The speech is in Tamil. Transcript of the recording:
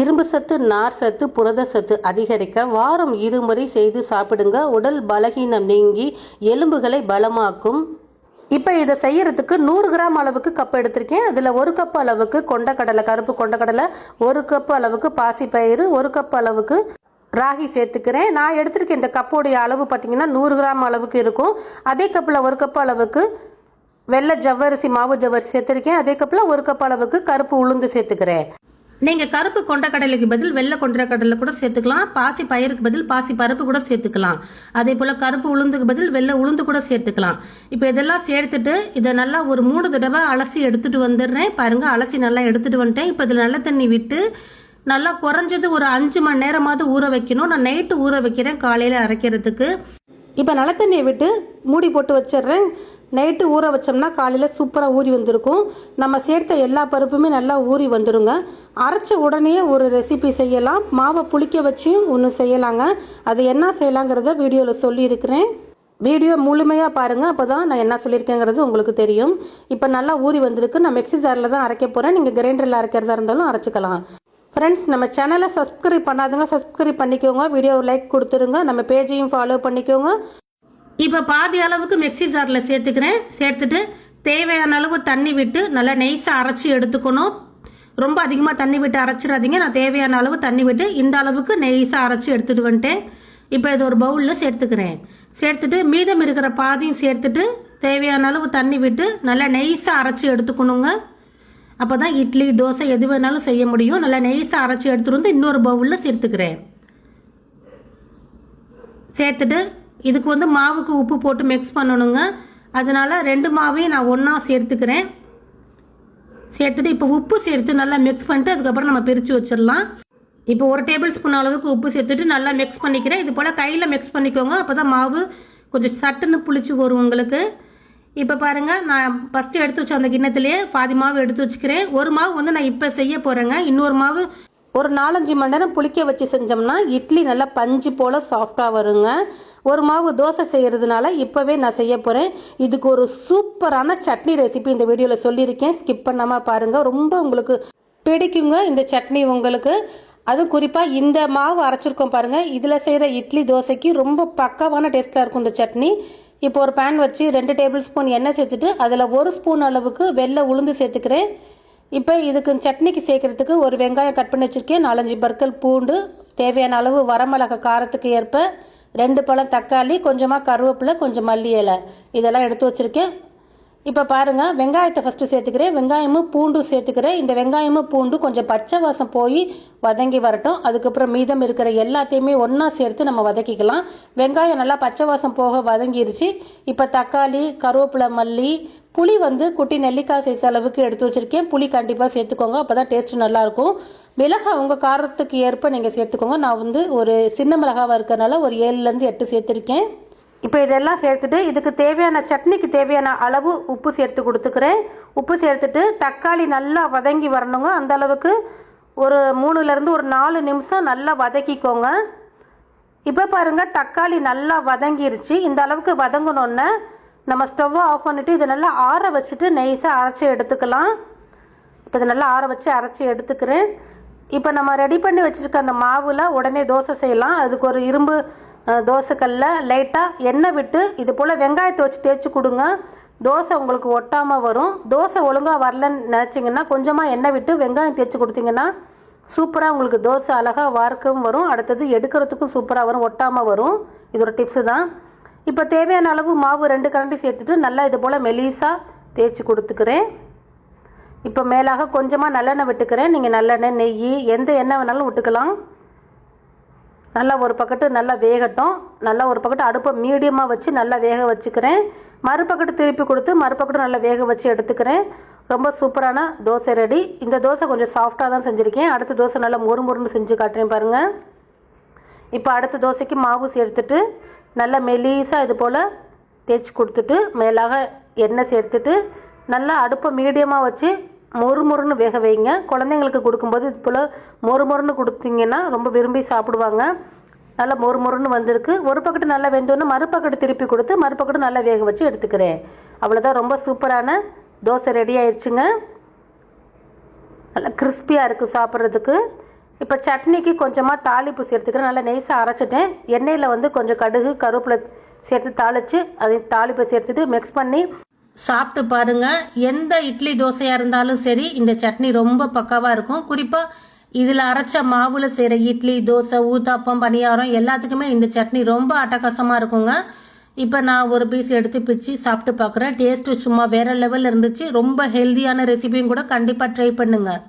இரும்பு சத்து நார் சத்து புரத சத்து அதிகரிக்க வாரம் இருமுறை செய்து சாப்பிடுங்க. உடல் பலகீனம் நீங்கி எலும்புகளை பலமாக்கும். இப்போ இதை செய்யறதுக்கு நூறு கிராம் அளவுக்கு கப் எடுத்திருக்கேன். அதில் ஒரு கப் அளவுக்கு கொண்டக்கடலை கருப்பு கொண்டக்கடலை ஒரு கப் அளவுக்கு பாசிப்பயிறு ஒரு கப் அளவுக்கு ராகி சேர்த்துக்கிறேன். நான் எடுத்திருக்க இந்த கப்போடைய அளவு பார்த்தீங்கன்னா நூறு கிராம் அளவுக்கு இருக்கும். அதே கப்பில் ஒரு கப் அளவுக்கு வெள்ளை ஜவ்வரிசி மாவு ஜவ்வரிசி சேர்த்துருக்கேன். அதே கப்பில் ஒரு கப் அளவுக்கு கருப்பு உளுந்து சேர்த்துக்கிறேன். நீங்கள் கருப்பு கொண்டக்கடலைக்கு பதில் வெள்ளை கொண்டக்கடலை கூட சேர்த்துக்கலாம். பாசி பயிருக்கு பதில் பாசி பருப்பு கூட சேர்த்துக்கலாம். அதே போல் கருப்பு உளுந்துக்கு பதில் வெள்ளை உளுந்து கூட சேர்த்துக்கலாம். இப்போ இதெல்லாம் சேர்த்துட்டு இதை நல்லா ஒரு மூணு தடவை அலசி எடுத்துட்டு வந்துடுறேன். பாருங்க அலசி நல்லா எடுத்துட்டு வந்துட்டேன். இப்போ இதில் நல்ல தண்ணி விட்டு நல்லா குறைஞ்சது ஒரு அஞ்சு மணி நேரமாவது ஊற வைக்கணும். நான் நைட்டு ஊற வைக்கிறேன் காலையில் அரைக்கிறதுக்கு. இப்போ நல்ல தண்ணியை விட்டு மூடி போட்டு வச்சிடுறேன். நைட்டு ஊற வச்சோம்னா காலையில் சூப்பராக ஊறி வந்திருக்கும். நம்ம சேர்த்த எல்லா பருப்புமே நல்லா ஊறி வந்துடுங்க அரைச்ச உடனே ஒரு ரெசிபி செய்யலாம். மாவை புளிக்க வச்சும் ஒன்று செய்யலாங்க. அது என்ன செய்யலாங்கிறத வீடியோவில் சொல்லியிருக்கிறேன். வீடியோ முழுமையாக பாருங்கள் அப்போ தான் நான் என்ன சொல்லியிருக்கேங்கிறது உங்களுக்கு தெரியும். இப்போ நல்லா ஊறி வந்திருக்கு. நான் மிக்சி ஜாரில் தான் அரைக்க போகிறேன் நீங்கள் கிரைண்டரில் அரைக்கிறதா இருந்தாலும் அரைச்சிக்கலாம். ஃப்ரெண்ட்ஸ் நம்ம சேனலை சப்ஸ்கிரைப் பண்ணாதுங்க. சப்ஸ்கிரைப் பண்ணிக்கோங்க. வீடியோ லைக் கொடுத்துருங்க. நம்ம பேஜையும் ஃபாலோ பண்ணிக்கோங்க. இப்போ பாதி அளவுக்கு மிக்ஸி ஜாரில் சேர்த்துக்கிறேன். சேர்த்துட்டு தேவையான அளவு தண்ணி விட்டு நல்லா நெய்ஸாக அரைச்சி எடுத்துக்கணும். ரொம்ப அதிகமாக தண்ணி விட்டு அரைச்சிடாதீங்க. நான் தேவையான அளவு தண்ணி விட்டு இந்த அளவுக்கு நெய்ஸாக அரைச்சி எடுத்துட்டு வந்துட்டேன். இப்போ இது ஒரு பவுலில் சேர்த்துக்கிறேன். சேர்த்துட்டு மீதம் இருக்கிற பாதியும் சேர்த்துட்டு தேவையான அளவு தண்ணி விட்டு நல்லா நெய்ஸாக அரைச்சி எடுத்துக்கணுங்க. அப்போ தான் இட்லி தோசை எது வேணாலும் செய்ய முடியும். நல்லா நெய்ஸாக அரைச்சி எடுத்துட்டு வந்து இன்னொரு பவுலில் சேர்த்துக்கிறேன். சேர்த்துட்டு இதுக்கு வந்து மாவுக்கு உப்பு போட்டு மிக்ஸ் பண்ணணுங்க. அதனால் ரெண்டு மாவையும் நான் ஒன்றா சேர்த்துக்கிறேன். சேர்த்துட்டு இப்போ உப்பு சேர்த்து நல்லா மிக்ஸ் பண்ணிட்டு அதுக்கப்புறம் நம்ம பிரித்து வச்சிடலாம். இப்போ ஒரு டேபிள் ஸ்பூன் அளவுக்கு உப்பு சேர்த்துட்டு நல்லா மிக்ஸ் பண்ணிக்கிறேன். இது போல் கையில் மிக்ஸ் பண்ணிக்கோங்க. அப்போ தான் மாவு கொஞ்சம் சட்டுன்னு புளிச்சு வரும் உங்களுக்கு. இப்போ பாருங்கள் நான் ஃபஸ்ட்டு எடுத்து வச்ச அந்த கிண்ணத்துலேயே பாதி மாவு எடுத்து வச்சுக்கிறேன். ஒரு மாவு வந்து நான் இப்போ செய்ய போகிறேங்க இன்னொரு மாவு ஒரு நாலஞ்சு மணி நேரம் புளிக்க வச்சு செஞ்சோம்னா இட்லி நல்லா பஞ்சு போல் சாஃப்டாக வருங்க. ஒரு மாவு தோசை செய்கிறதுனால இப்போவே நான் செய்ய போகிறேன் இதுக்கு ஒரு சூப்பரான சட்னி ரெசிபி இந்த வீடியோவில் சொல்லியிருக்கேன். ஸ்கிப் பண்ணாமல் பாருங்கள் ரொம்ப உங்களுக்கு பிடிக்குங்க இந்த சட்னி உங்களுக்கு. அதுவும் குறிப்பாக இந்த மாவு அரைச்சிருக்கோம் பாருங்கள் இதில் செய்கிற இட்லி தோசைக்கு ரொம்ப பக்காவான டேஸ்ட்டாக இருக்கும் இந்த சட்னி. இப்போ ஒரு பேன் வச்சு ரெண்டு டேபிள் ஸ்பூன் எண்ணெய் சேர்த்துட்டு அதில் ஒரு ஸ்பூன் அளவுக்கு வெள்ளை உளுந்து சேர்த்துக்கிறேன். இப்போ இதுக்கு சட்னிக்கு சேர்க்கறதுக்கு ஒரு வெங்காயம் கட் பண்ணி வச்சுருக்கேன். நாலஞ்சு பற்கள் பூண்டு தேவையான அளவு வரமிளகா காரத்துக்கு ஏற்ப ரெண்டு பழம் தக்காளி கொஞ்சமாக கருவேப்பிலை கொஞ்சம் மல்லி இலை. இதெல்லாம் எடுத்து வச்சுருக்கேன். இப்போ பாருங்கள் வெங்காயத்தை ஃபஸ்ட்டு சேர்த்துக்கிறேன். வெங்காயமும் பூண்டும் சேர்த்துக்கிறேன். இந்த வெங்காயமும் பூண்டு கொஞ்சம் பச்சை வாசம் போய் வதங்கி வரட்டும். அதுக்கப்புறம் மீதம் இருக்கிற எல்லாத்தையுமே ஒன்றா சேர்த்து நம்ம வதக்கிக்கலாம். வெங்காயம் நல்லா பச்சை வாசம் போக வதங்கிருச்சு. இப்போ தக்காளி கருவேப்பிலை மல்லி புளி வந்து குட்டி நெல்லிக்காய் சைஸ் அளவுக்கு எடுத்து வச்சுருக்கேன். புளி கண்டிப்பாக சேர்த்துக்கோங்க. அப்போ தான் டேஸ்ட் நல்லாயிருக்கும். மிளகாய் உங்கள் காரத்துக்கு ஏற்ப நீங்கள் சேர்த்துக்கோங்க. நான் வந்து ஒரு சின்ன மிளகாவாக இருக்கிறனால ஒரு ஏழுலேருந்து எட்டு சேர்த்துருக்கேன். இப்போ இதெல்லாம் சேர்த்துட்டு இதுக்கு தேவையான சட்னிக்கு தேவையான அளவு உப்பு சேர்த்து கொடுத்துக்கிறேன். உப்பு சேர்த்துட்டு தக்காளி நல்லா வதங்கி வரணுங்க. அந்த அளவுக்கு ஒரு மூணுலேருந்து ஒரு நாலு நிமிஷம் நல்லா வதக்கிக்கோங்க. இப்போ பாருங்கள் தக்காளி நல்லா வதங்கிருச்சு. இந்த அளவுக்கு வதங்கணுன்னே நம்ம ஸ்டவ்வை ஆஃப் பண்ணிவிட்டு இதை நல்லா ஆற வச்சுட்டு நெய்ஸாக அரைச்சி எடுத்துக்கலாம். இப்போ இதை நல்லா ஆற வச்சு அரைச்சி எடுத்துக்கிறேன். இப்போ நம்ம ரெடி பண்ணி வச்சுருக்க அந்த மாவில் உடனே தோசை செய்யலாம். அதுக்கு ஒரு இரும்பு தோசைக்கல்ல லைட்டாக எண்ணெய் விட்டு இது போல் வெங்காயத்தை வச்சு தேய்ச்சி கொடுங்க. தோசை உங்களுக்கு ஒட்டாமல் வரும். தோசை ஒழுங்காக வரலன்னு நினச்சிங்கன்னா கொஞ்சமாக எண்ணெய் விட்டு வெங்காயம் தேய்ச்சி கொடுத்தீங்கன்னா சூப்பராக உங்களுக்கு தோசை அழகாக வார்க்கவும் வரும். அடுத்தது எடுக்கிறதுக்கும் சூப்பராக வரும். ஒட்டாமல் வரும். இது ஒரு டிப்ஸு தான். இப்போ தேவையான அளவு மாவு ரெண்டு கரண்டி சேர்த்துட்டு நல்லா இது போல் மெலிசாக தேய்ச்சி கொடுத்துக்கிறேன். இப்போ மேலாக கொஞ்சமாக நல்லெண்ணெய் விட்டுக்கிறேன். நீங்கள் நல்லெண்ணெய் நெய் எந்த எண்ணெய் வேணாலும் விட்டுக்கலாம். நல்லா ஒரு பக்கத்து நல்லா வேகட்டும். நல்லா ஒரு பக்கத்து அடுப்பை மீடியமாக வச்சு நல்லா வேக வச்சுக்கிறேன். மறுபக்கட்டு திருப்பி கொடுத்து மறுபக்கட்டும் நல்லா வேக வச்சு எடுத்துக்கிறேன். ரொம்ப சூப்பரான தோசை ரெடி. இந்த தோசை கொஞ்சம் சாஃப்டாக தான் செஞ்சுருக்கேன். அடுத்த தோசை நல்லா மொறு மொறுன்னு செஞ்சு காட்டுறேன் பாருங்கள் இப்போ அடுத்த தோசைக்கு மாவு சேர்த்துட்டு நல்லா மெலீஸாக இது போல் தேய்ச்சி கொடுத்துட்டு மேலாக எண்ணெய் சேர்த்துட்டு நல்லா அடுப்பை மீடியமாக வச்சு மொறு மொறுன்னு வேக வைங்க. குழந்தைங்களுக்கு கொடுக்கும்போது இது போல் மொறு மொறுன்னு கொடுத்தீங்கன்னா ரொம்ப விரும்பி சாப்பிடுவாங்க. நல்லா மொறு மொறுன்னு வந்திருக்கு. ஒரு பக்கத்து நல்லா வெந்தோன்னு மறுபக்கத்து திருப்பி கொடுத்து மறுபக்கத்து நல்லா வேக வச்சு எடுத்துக்கிறேன். அவ்வளோதான் ரொம்ப சூப்பரான தோசை ரெடி ஆயிடுச்சுங்க நல்லா கிறிஸ்பியாக இருக்குது சாப்பிட்றதுக்கு. இப்போ சட்னிக்கு கொஞ்சமாக தாளிப்பு சேர்த்துக்கிறேன். நல்லா நெய்ஸாக அரைச்சிட்டேன். எண்ணெயில் வந்து கொஞ்சம் கடுகு கருவேப்பிலை சேர்த்து தாளித்து அதை தாளிப்பை சேர்த்துட்டு மிக்ஸ் பண்ணி சாப்பிட்டு பாருங்க. எந்த இட்லி தோசையாக இருந்தாலும் சரி இந்த சட்னி ரொம்ப பக்காவாக இருக்கும். குறிப்பாக இதில் அரைச்ச மாவில் செய்கிற இட்லி தோசை ஊத்தாப்பம் பணியாரம் எல்லாத்துக்குமே இந்த சட்னி ரொம்ப அட்டகாசமாக இருக்குங்க. இப்போ நான் ஒரு பீஸ் எடுத்து பிச்சு சாப்பிட்டு பார்க்குறேன் டேஸ்ட்டு சும்மா வேறு லெவலில் இருந்துச்சு. ரொம்ப ஹெல்தியான ரெசிபியும் கூட கண்டிப்பாக ட்ரை பண்ணுங்கள்